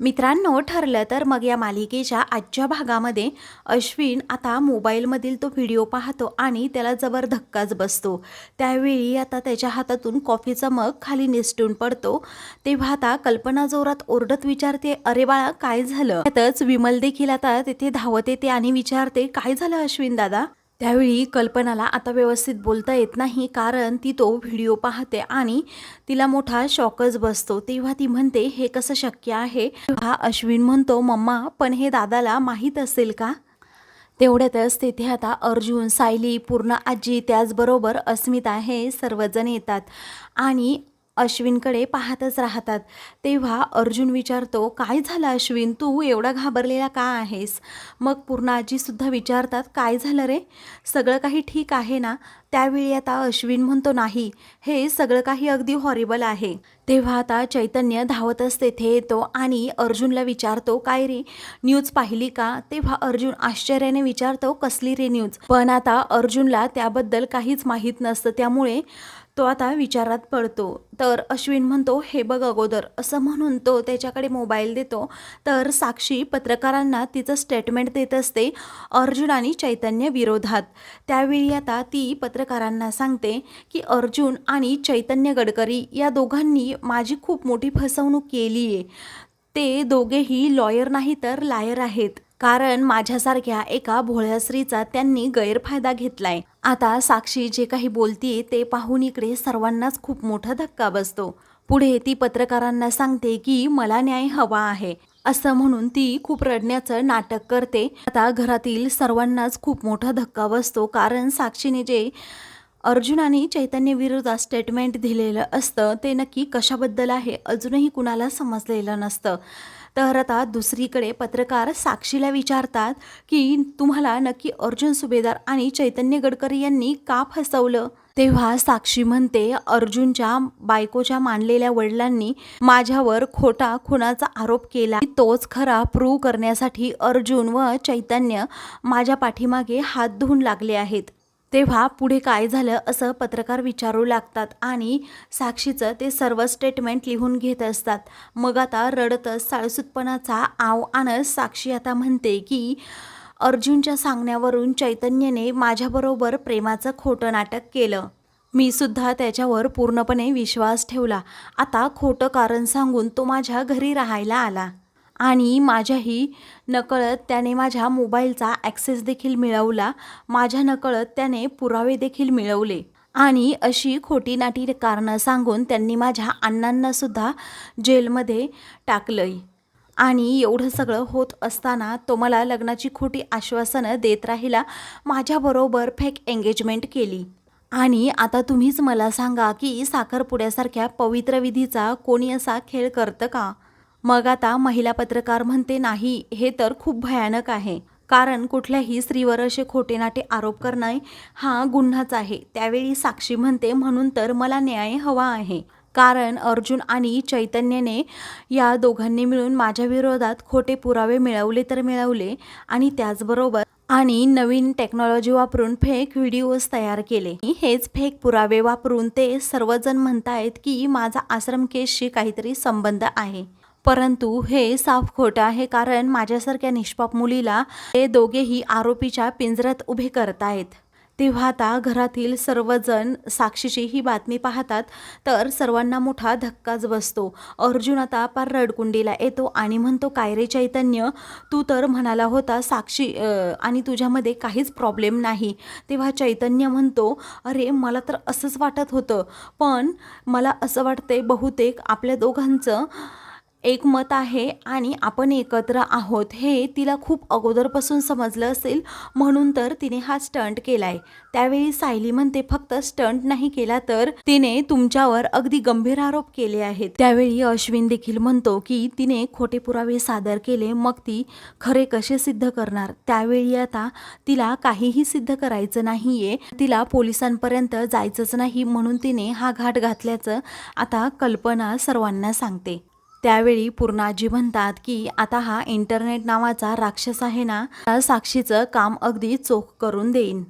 मित्रांनो ठरलं तर मग या मालिकेच्या आजच्या भागामध्ये अश्विन आता मोबाईलमधील तो व्हिडिओ पाहतो आणि त्याला जबर धक्काच बसतो. त्यावेळी आता त्याच्या हातातून कॉफीचा मग खाली निसटून पडतो. तेव्हा आता कल्पना जोरात ओरडत विचारते अरे बाळा काय झालं? त्यातच विमल देखील आता तिथे धावत येते आणि विचारते काय झालं अश्विन दादा? त्यावेळी कल्पनाला आता व्यवस्थित बोलता येत नाही कारण ती तो व्हिडिओ पाहते आणि तिला मोठा शॉकच बसतो. तेव्हा ती म्हणते हे कसं शक्य आहे? हा अश्विन म्हणतो मम्मा पण हे दादाला माहीत असेल का? तेवढ्यातच तेथे आता अर्जुन सायली पूर्ण आजी त्याचबरोबर अस्मिता हे सर्वजण येतात. आणि अश्विनकडे पाहतच राहतात. तेव्हा अर्जुन विचारतो काय झालं अश्विन? तू एवढा घाबरलेला का आहेस? मग पूर्ण आजीसुद्धा विचारतात काय झालं रे? सगळं काही ठीक आहे ना? त्यावेळी आता अश्विन म्हणतो नाही हे सगळं काही अगदी हॉरिबल आहे. तेव्हा आता चैतन्य धावतच तेथे येतो आणि अर्जुनला विचारतो काय रे? न्यूज पाहिली का? तेव्हा अर्जुन आश्चर्याने विचारतो कसली रे न्यूज पण आता अर्जुनला त्याबद्दल काहीच माहीत नसतं. त्यामुळे तो आता विचारात पडतो. तर अश्विन म्हणतो हे बघ अगोदर. असं म्हणून तो त्याच्याकडे मोबाईल देतो. तर साक्षी पत्रकारांना तिचं स्टेटमेंट देत असते अर्जुन आणि चैतन्य विरोधात. त्यावेळी आता ती पत्रकारांना सांगते की अर्जुन आणि चैतन्य गडकरी या दोघांनी माझी खूप मोठी फसवणूक केली आहे ते दोघेही लॉयर नाही तर लायर आहेत. कारण माझ्यासारख्या एका भोळ्या स्त्रीचा त्यांनी गैरफायदा घेतलाय. आता साक्षी जे काही बोलतीये ते पाहून इकडे सर्वांनाच खूप मोठा धक्का बसतो. पुढे ती पत्रकारांना सांगते की मला न्याय हवा आहे. असं म्हणून ती खूप रडण्याचं नाटक करते. आता घरातील सर्वांनाच खूप मोठा धक्का बसतो कारण साक्षीने जे अर्जुनाने चैतन्य विरोधात स्टेटमेंट दिलेलं असतं ते नक्की कशाबद्दल आहे अजूनही कुणाला समजलेलं नसतं. तर आता दुसरीकडे पत्रकार साक्षीला विचारतात की तुम्हाला नक्की अर्जुन सुभेदार आणि चैतन्य गडकरी यांनी का फसवलं? तेव्हा साक्षी म्हणते अर्जुनच्या बायकोच्या मानलेल्या वडिलांनी माझ्यावर खोटा खुनाचा आरोप केला. तोच खरा प्रूव्ह करण्यासाठी अर्जुन व चैतन्य माझ्या पाठीमागे हात धुवून लागले आहेत. तेव्हा पुढे काय झालं असं पत्रकार विचारू लागतात आणि साक्षीचं ते सर्व स्टेटमेंट लिहून घेत असतात. मग आता रडतच साळसूतपणाचा आव आणत साक्षी आता म्हणते की अर्जुनच्या सांगण्यावरून चैतन्यने माझ्याबरोबर प्रेमाचं खोटं नाटक केलं. मी सुद्धा त्याच्यावर पूर्णपणे विश्वास ठेवला. आता खोटं कारण सांगून तो माझ्या घरी राहायला आला. आणि माझ्याही नकळत त्याने माझ्या मोबाईलचा ॲक्सेस देखील मिळवला. माझ्या नकळत त्याने पुरावे देखील मिळवले. आणि अशी खोटी नाटी कारणं सांगून त्यांनी माझ्या अण्णांनासुद्धा जेलमध्ये जेलमध्ये टाकलंय. आणि एवढं सगळं होत असताना तो मला लग्नाची खोटी आश्वासनं देत राहिला. माझ्याबरोबर फेक एंगेजमेंट केली. आणि आता तुम्हीच मला सांगा की साखरपुड्यासारख्या पवित्र विधीचा कोणी असा खेळ करतं का? मग आता महिला पत्रकार म्हणते नाही हे तर खूप भयानक आहे. कारण कुठल्याही स्त्रीवर असे खोटे नाटे आरोप करणे हा गुन्हाच आहे. त्यावेळी साक्षी म्हणते म्हणून तर मला न्याय हवा आहे. कारण अर्जुन आणि चैतन्यने या दोघांनी मिळून माझ्या विरोधात खोटे पुरावे मिळवले तर मिळवले आणि त्याचबरोबर आणि नवीन टेक्नॉलॉजी वापरून फेक व्हिडिओज तयार केले. हेच फेक पुरावे वापरून ते सर्वजण म्हणतायत की माझा आश्रम केसशी काहीतरी संबंध आहे. परंतु हे साफ खोटं आहे कारण माझ्यासारख्या निष्पाप मुलीला ते दोघेही आरोपीच्या पिंजऱ्यात उभे करतायत. तेव्हा आता घरातील सर्वजण साक्षीची ही बातमी पाहतात तर सर्वांना मोठा धक्काच बसतो. अर्जुन आता पार रडकुंडीला येतो आणि म्हणतो काय रे चैतन्य तू तर म्हणाला होता साक्षी आणि तुझ्यामध्ये काहीच प्रॉब्लेम नाही. तेव्हा चैतन्य म्हणतो अरे मला तर असंच वाटत होतं पण मला असं वाटते बहुतेक आपल्या दोघांचं एक मत आहे आणि आपण एकत्र आहोत हे तिला खूप अगोदरपासून समजलं असेल म्हणून तर तिने हा स्टंट केलाय. त्यावेळी सायली म्हणते फक्त स्टंट नाही केला तर तिने तुमच्यावर अगदी गंभीर आरोप केले आहेत. त्यावेळी अश्विन देखील म्हणतो की तिने खोटे पुरावे सादर केले मग ती खरे कसे सिद्ध करणार? त्यावेळी आता तिला काहीही सिद्ध करायचं नाहीये तिला पोलिसांपर्यंत जायचंच नाही म्हणून तिने हा घाट घातल्याचं आता कल्पना सर्वांना सांगते. त्यावेळी पूर्णाजी म्हणतात की आता हा इंटरनेट नावाचा राक्षस आहे ना साक्षीचं काम अगदी चोख करून देईन.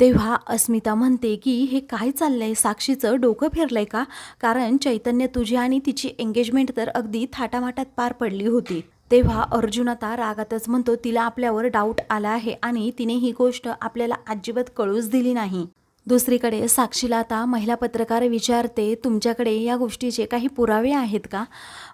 तेव्हा अस्मिता म्हणते की हे काय चाललंय? साक्षीचं डोकं फिरलंय का? कारण चैतन्य तुझी आणि तिची एंगेजमेंट तर अगदी थाटामाटात पार पडली होती. तेव्हा अर्जुन आता रागातच म्हणतो तिला आपल्यावर डाऊट आला आहे आणि तिने ही गोष्ट आपल्याला अजिबात कळूच दिली नाही. दुसरीकडे साक्षीला आता महिला पत्रकार विचारते तुमच्याकडे या गोष्टीचे काही पुरावे आहेत का?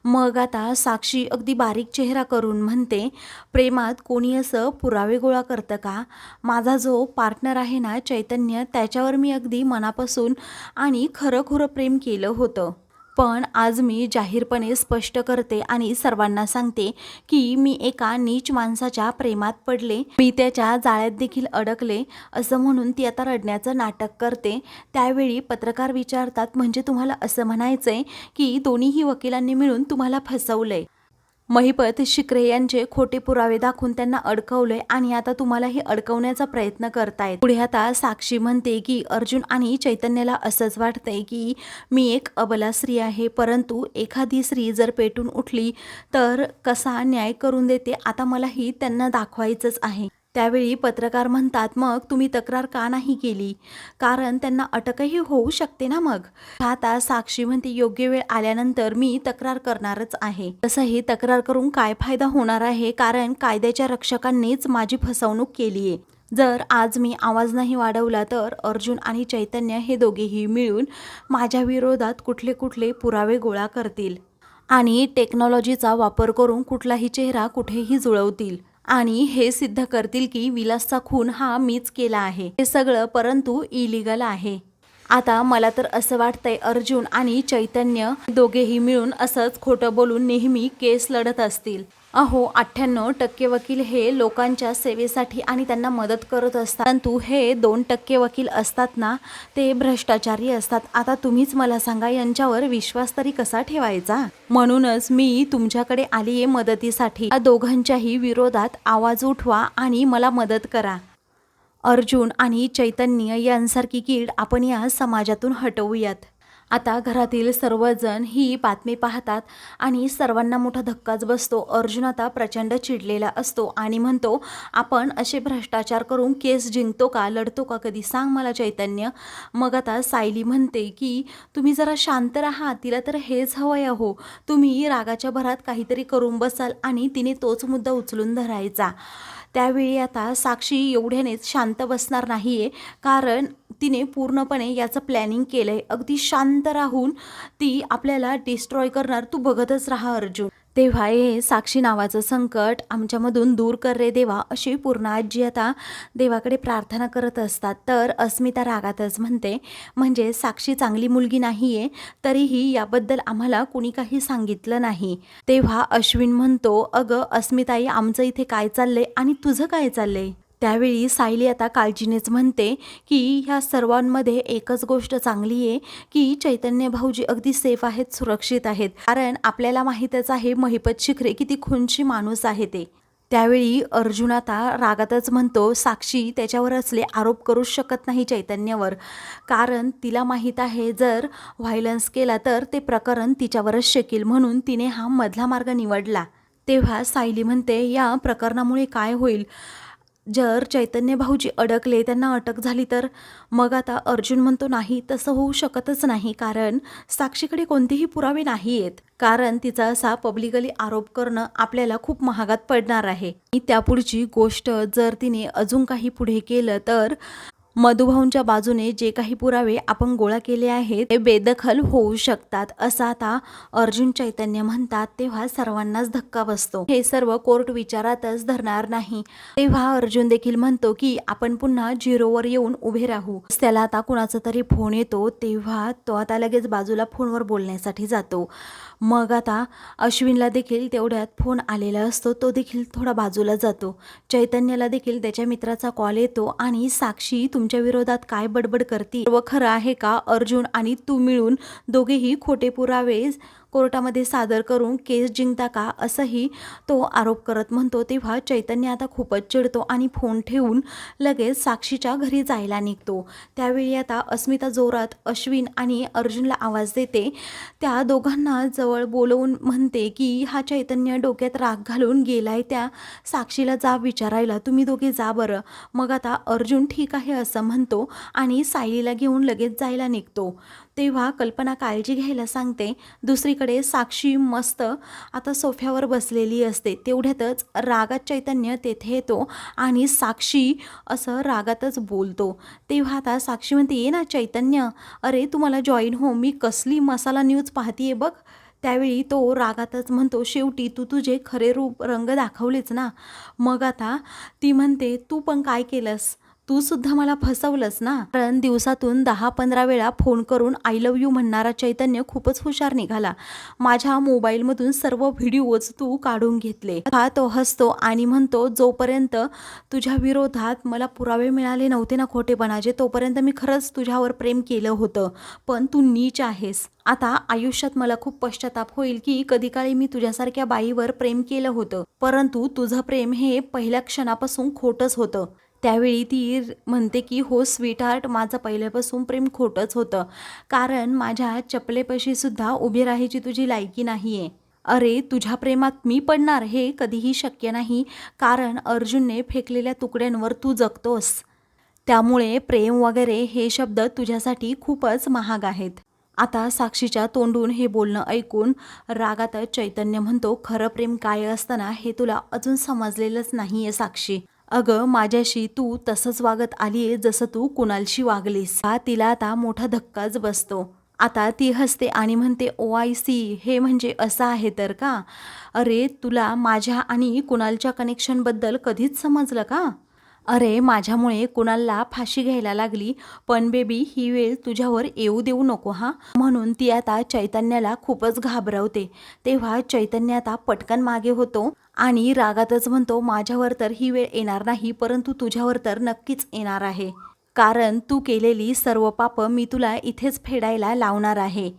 मग आता साक्षी अगदी बारीक चेहरा करून म्हणते प्रेमात कोणी असं पुरावे गोळा करतं का? माझा जो पार्टनर आहे ना चैतन्य त्याच्यावर मी अगदी मनापासून आणि खरं खुरं प्रेम केलं होतं. पण आज मी जाहीरपणे स्पष्ट करते आणि सर्वांना सांगते की मी एका नीच माणसाच्या प्रेमात पडले. मी त्याच्या जाळ्यात देखील अडकले. असं म्हणून ती आता रडण्याचं नाटक करते. त्यावेळी पत्रकार विचारतात म्हणजे तुम्हाला असं म्हणायचंय की दोन्हीही वकिलांनी मिळून तुम्हाला फसवलंय? महिपत शिकरे यांचे खोटे पुरावे दाखवून त्यांना अडकवले आणि आता तुम्हालाही अडकवण्याचा प्रयत्न करतायत. पुढे आता साक्षी म्हणते की अर्जुन आणि चैतन्याला असंच वाटतंय की मी एक अबला स्त्री आहे परंतु एखादी स्त्री जर पेटून उठली तर कसा न्याय करून देते? आता मलाही त्यांना दाखवायचंच आहे. त्यावेळी पत्रकार म्हणतात मग तुम्ही तक्रार का नाही केली? कारण त्यांना अटकही होऊ शकते ना मग. आता साक्षी म्हणते योग्य वेळ आल्यानंतर मी तक्रार करणारच आहे. तसंही तक्रार करून काय फायदा होणार आहे? कारण कायद्याच्या रक्षकांनीच माझी फसवणूक केली आहे. जर आज मी आवाज नाही वाढवला तर अर्जुन आणि चैतन्य हे दोघेही मिळून माझ्या विरोधात कुठले कुठले पुरावे गोळा करतील आणि टेक्नॉलॉजीचा वापर करून कुठलाही चेहरा कुठेही जुळवतील. आणि हे सिद्ध करतील की विलासचा खून हा मीच केला आहे. हे सगळं परंतु इलिगल आहे. आता मला तर असं वाटतंय अर्जुन आणि चैतन्य दोघेही मिळून असंच खोटं बोलून नेहमी केस लढत असतील. अहो अठ्ठ्याण्णव टक्के वकील हे लोकांच्या सेवेसाठी आणि त्यांना मदत करत असतात. परंतु हे दोन टक्के वकील असतात ना ते भ्रष्टाचारी असतात. आता तुम्हीच मला सांगा यांच्यावर विश्वास तरी कसा ठेवायचा? म्हणूनच मी तुमच्याकडे आली आहे मदतीसाठी. या दोघांच्याही विरोधात आवाज उठवा आणि मला मदत करा. अर्जुन आणि चैतन्य यांसारखी कीड आपण या समाजातून हटवूयात. आता घरातील सर्वजण ही बातमी पाहतात आणि सर्वांना मोठा धक्काच बसतो. अर्जुन आता प्रचंड चिडलेला असतो आणि म्हणतो आपण असे भ्रष्टाचार करून केस जिंकतो का लढतो का कधी सांग मला चैतन्य. मग आता सायली म्हणते की तुम्ही जरा शांत राहा तिला तर हेच हवंय हो तुम्ही रागाच्या भरात काहीतरी करून बसाल आणि तिने तोच मुद्दा उचलून धरायचा. त्यावेळी आता साक्षी एवढ्यानेच शांत बसणार नाही आहे कारण तिने पूर्णपणे याचं प्लॅनिंग केलं आहे अगदी शांत राहून ती आपल्याला डिस्ट्रॉय करणार. तू बघतच राहा अर्जुन. तेव्हा हे साक्षी नावाचं संकट आमच्यामधून दूर कर रे देवा अशी पूर्ण आजी आता देवाकडे प्रार्थना करत असतात. तर अस्मिता रागातच म्हणते म्हणजे साक्षी चांगली मुलगी नाही आहे तरीही याबद्दल आम्हाला कुणी काही सांगितलं नाही. तेव्हा अश्विन म्हणतो अगं अस्मिताई आमचं इथे काय चाललंय आणि तुझं काय चाललंय? त्यावेळी सायली आता काळजीनेच म्हणते की ह्या सर्वांमध्ये एकच गोष्ट चांगली आहे की चैतन्य भाऊजी अगदी सेफ आहेत सुरक्षित आहेत. कारण आपल्याला माहीतच आहे महिपत शिखरे किती खुनशी माणूस आहे ते. त्यावेळी अर्जुन आता रागातच म्हणतो साक्षी त्याच्यावर असले आरोप करूच शकत नाही चैतन्यावर. कारण तिला माहीत आहे जर व्हायलन्स केला तर ते प्रकरण तिच्यावरच शेकील म्हणून तिने हा मधला मार्ग निवडला. तेव्हा सायली म्हणते या प्रकरणामुळे काय होईल? जर चैतन्य भाऊजी अडकले त्यांना अटक झाली तर? मग आता अर्जुन म्हणतो नाही तसं होऊ शकतच नाही कारण साक्षीकडे कोणतेही पुरावे नाही आहेत कारण तिचा असा पब्लिकली आरोप करणं आपल्याला खूप महागात पडणार आहे. त्यापुढची गोष्ट जर तिने अजून काही पुढे केलं तर मधुभाऊंच्या बाजूने जे काही पुरावे आपण गोळा केले आहेत ते बेदखल होऊ शकतात असं आता अर्जुन चैतन्य म्हणतात तेव्हा सर्वांनाच धक्का बसतो. हे सर्व कोर्ट विचारातच धरणार नाही. तेव्हा अर्जुन देखील म्हणतो की आपण पुन्हा झिरोवर येऊन उभे राहू. त्याला आता कुणाचा तरी फोन येतो तेव्हा तो आता लगेच बाजूला फोनवर बोलण्यासाठी जातो. मग आता अश्विनला देखील तेवढ्यात फोन आलेला असतो तो देखील थोडा बाजूला जातो. चैतन्याला देखील त्याच्या मित्राचा कॉल येतो आणि साक्षी तुमच्या विरोधात काय बडबड करते व खरं आहे का? अर्जुन आणि तू मिळून दोघेही खोटे पुरावे कोर्टामध्ये सादर करून केस जिंकता का असंही तो आरोप करत म्हणतो. तेव्हा चैतन्य आता खूपच चिडतो आणि फोन ठेवून लगेच साक्षीच्या घरी जायला निघतो. त्यावेळी आता अस्मिता जोरात अश्विन आणि अर्जुनला आवाज देते. त्या दोघांना जवळ बोलवून म्हणते की हा चैतन्य डोक्यात राग घालून गेलाय त्या साक्षीला जा विचारायला. तुम्ही दोघे जा बरं. मग आता अर्जुन ठीक आहे असं म्हणतो आणि सायलीला घेऊन लगेच जायला निघतो. तेव्हा कल्पना काळजी घ्यायला सांगते. दुसरीकडे साक्षी मस्त आता सोफ्यावर बसलेली असते. तेवढ्यातच रागात चैतन्य तेथे येतो आणि साक्षी असं रागातच बोलतो. तेव्हा आता साक्षी म्हणते ये ना चैतन्य. अरे तू मला जॉईन हो. मी कसली मसाला न्यूज पाहतीये बघ. त्यावेळी तो रागातच म्हणतो शेवटी तू तुझे खरे रूप रंग दाखवलेच ना. मग आता ती म्हणते तू पण काय केलंस? तू सुद्धा मला फसवलंस ना? कारण दिवसातून दहा पंधरा वेळा फोन करून आय लव्ह यू म्हणणारा चैतन्य खूपच हुशार निघाला. माझ्या मोबाईलमधून सर्व व्हिडिओज तू काढून घेतले. हा तो हसतो आणि म्हणतो जोपर्यंत तुझ्या विरोधात मला पुरावे मिळाले नव्हते ना खोटेपणाचे तोपर्यंत मी खरंच तुझ्यावर प्रेम केलं होतं पण तू नीच आहेस. आता आयुष्यात मला खूप पश्चाताप होईल की कधी काळी मी तुझ्यासारख्या बाईवर प्रेम केलं होतं. परंतु तुझं प्रेम हे पहिल्या क्षणापासून खोटंच होतं. त्यावेळी ती म्हणते की हो स्वीट हार्ट माझं पहिल्यापासून प्रेम खोटंच होतं. कारण माझ्या चपलेपाशी सुद्धा उभी राहायची तुझी लायकी नाही आहे अरे तुझ्या प्रेमात मी पडणार हे कधीही शक्य नाही. कारण अर्जुनने फेकलेल्या तुकड्यांवर तू जगतोस. त्यामुळे प्रेम वगैरे हे शब्द तुझ्यासाठी खूपच महाग आहेत. आता साक्षीच्या तोंडून हे बोलणं ऐकून रागात चैतन्य म्हणतो खरं प्रेम काय असताना हे तुला अजून समजलेलंच नाही आहे साक्षी. अगं माझ्याशी तू तसंच वागत आलीये जसं तू कुणालशी वागलीस. हा तिला आता मोठा धक्काच बसतो. आता ती हसते आणि म्हणते ओ आय सी हे म्हणजे असं आहे तर का? अरे तुला माझ्या आणि कुणालच्या कनेक्शनबद्दल कधीच समजलं का? अरे माझ्यामुळे कुणाला फाशी घ्यायला लागली पण बेबी ही वेळ तुझ्यावर येऊ देऊ नको हा? म्हणून ती आता चैतन्याला खूपच घाबरवते. तेव्हा चैतन्य आता पटकन मागे होतो आणि रागातच म्हणतो माझ्यावर तर ही वेळ येणार नाही परंतु तुझ्यावर तर नक्कीच येणार आहे. कारण तू केलेली सर्व पापं मी तुला इथेच फेडायला लावणार आहे.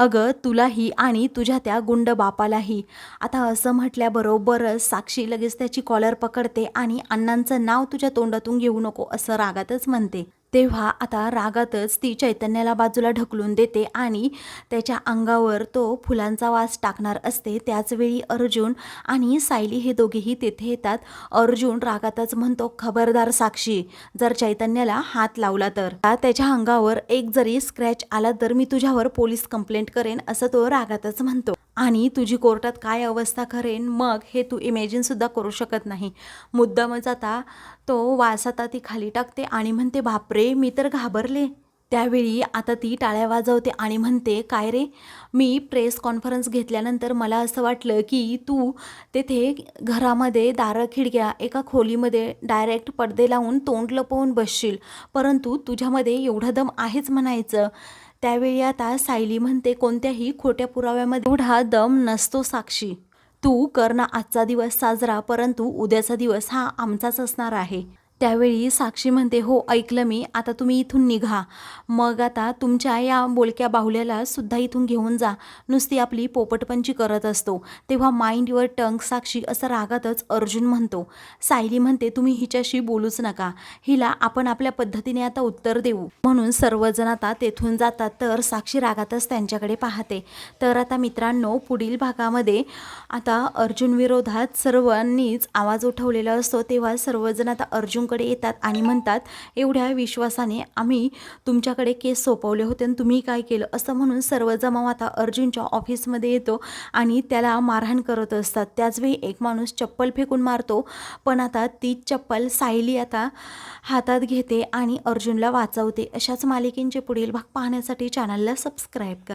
अगं तुलाही आणि तुझ्या त्या गुंड बापालाही. आता असं म्हटल्याबरोबरच साक्षी लगेच त्याची कॉलर पकडते आणि अण्णांचं नाव तुझ्या तोंडातून घेऊ नको असं रागातच म्हणते. तेव्हा आता रागातच ती चैतन्याला बाजूला ढकलून देते आणि त्याच्या अंगावर तो फुलांचा वास टाकणार असते. त्याचवेळी अर्जुन आणि सायली हे दोघेही तेथे येतात. अर्जुन रागातच म्हणतो खबरदार साक्षी जर चैतन्याला हात लावला तर. त्याच्या अंगावर एक जरी स्क्रॅच आला तर मी तुझ्यावर पोलीस कंप्लेंट करेन असं तो रागातच म्हणतो. आणि तुझी कोर्टात काय अवस्था करेन मग हे तू इमॅजिनसुद्धा करू शकत नाही. मुद्दामच आता तो वास आता ती खाली टाकते आणि म्हणते बापरे मी तर घाबरले. त्यावेळी आता ती टाळ्या वाजवते आणि म्हणते काय रे मी प्रेस कॉन्फरन्स घेतल्यानंतर मला असं वाटलं की तू तेथे घरामध्ये दारं खिडक्या एका खोलीमध्ये डायरेक्ट पडदे लावून तोंड लपवून बसशील. परंतु तुझ्यामध्ये एवढा दम आहेच म्हणायचं. त्यावेळी आता सायली म्हणते कोणत्याही खोट्या पुराव्यामध्ये एवढा दम नसतो साक्षी. तू कर ना आजचा दिवस साजरा परंतु उद्याचा दिवस हा आमचाच असणार आहे. त्यावेळी साक्षी म्हणते हो ऐकलं मी. आता तुम्ही इथून निघा. मग आता तुमच्या या बोलक्या बाहुल्याला सुद्धा इथून घेऊन जा. नुसती आपली पोपटपंची करत असतो. तेव्हा माइंड युअर टंग साक्षी असं रागातच अर्जुन म्हणतो. सायली म्हणते तुम्ही हिच्याशी बोलूच नका. हिला आपण आपल्या पद्धतीने आता उत्तर देऊ. म्हणून सर्वजण आता तेथून जातात. तर साक्षी रागातच त्यांच्याकडे पाहते. तर आता मित्रांनो पुढील भागामध्ये आता अर्जुन विरोधात सर्वांनीच आवाज उठवलेला असतो. तेव्हा सर्वजण आता अर्जुन अर्जुनकडे येतात आणि म्हणतात एवढ्या विश्वासाने आम्ही तुमच्याकडे केस सोपवले होते आणि तुम्ही काय केलं? असं म्हणून सर्व जमाव आता अर्जुनच्या ऑफिसमध्ये येतो आणि त्याला मारहाण करत असतात. त्याचवेळी एक माणूस चप्पल फेकून मारतो पण आता ती चप्पल सायली आता हातात घेते आणि अर्जुनला वाचवते. अशाच मालिकेंचे पुढील भाग पाहण्यासाठी चॅनलला सबस्क्राईब करा.